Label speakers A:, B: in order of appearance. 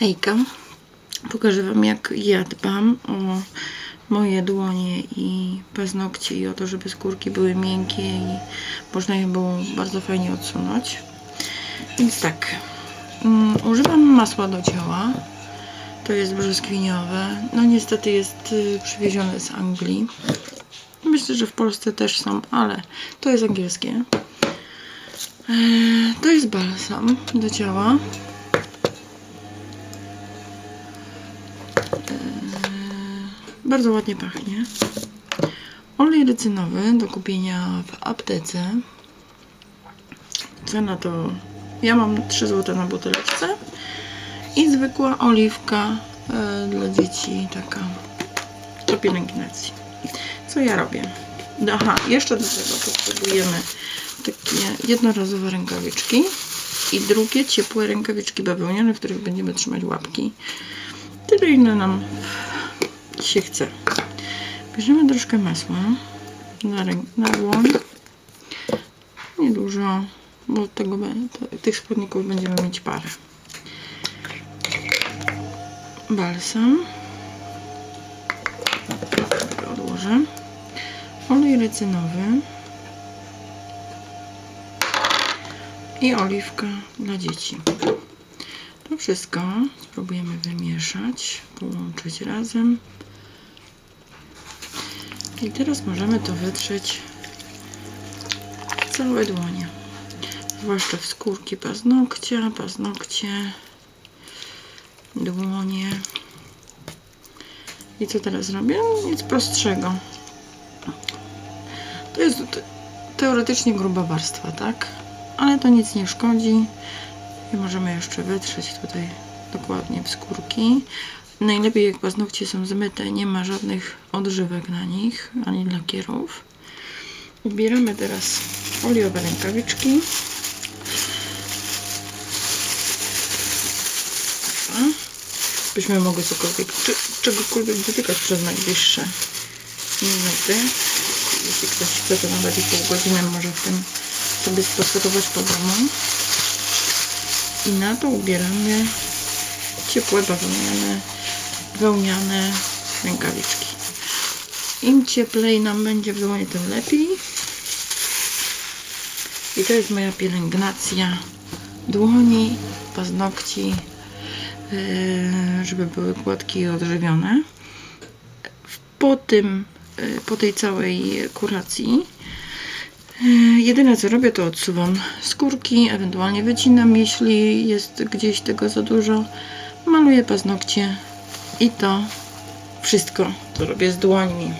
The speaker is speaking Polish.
A: Hejka. Pokażę Wam, jak ja dbam o moje dłonie i paznokcie i o to, żeby skórki były miękkie i można je było bardzo fajnie odsunąć. Więc tak, mm, używam masła do ciała. To jest brzoskwiniowe. No niestety jest y, przywiezione z Anglii. Myślę, że w Polsce też są, ale to jest angielskie. Eee, To jest balsam do ciała. Bardzo ładnie pachnie. Olej rycynowy do kupienia w aptece. Cena to ja mam 3 zł na buteleczce i zwykła oliwka e, dla dzieci taka do pielęgnacji. Co ja robię? Aha, jeszcze do tego potrzebujemy takie jednorazowe rękawiczki i drugie ciepłe rękawiczki bawełniane, w których będziemy trzymać łapki. Tyle ile nam się chce. Bierzemy troszkę masła na, na dłoń. Niedużo, bo tego, tych składników będziemy mieć parę. Balsam. Odłożę. Olej rycynowy. I oliwka dla dzieci. Wszystko spróbujemy wymieszać, połączyć razem. I teraz możemy to wytrzeć w całe dłonie. Zwłaszcza w skórki paznokcia, paznokcie, dłonie. I co teraz robię? Nic prostszego. To jest te- teoretycznie gruba warstwa, tak? Ale to nic nie szkodzi. I możemy jeszcze wytrzeć tutaj dokładnie w skórki. Najlepiej jak paznokcie są zmyte, nie ma żadnych odżywek na nich, ani lakierów. Ubieramy teraz foliowe rękawiczki. Byśmy mogli cokolwiek, czy, czegokolwiek dotykać przez najbliższe minuty. Jeśli ktoś chce, to nawet i pół godziny może w tym sobie spacerować po domu. I na to ubieramy ciepłe bawełniane, wełniane rękawiczki. Im cieplej nam będzie w dłoni, tym lepiej. I to jest moja pielęgnacja dłoni, paznokci, yy, żeby były gładkie i odżywione. Po tym, yy, po tej całej kuracji Jedyne co robię to odsuwam skórki, ewentualnie wycinam, jeśli jest gdzieś tego za dużo. Maluję paznokcie i to wszystko, co robię z dłońmi.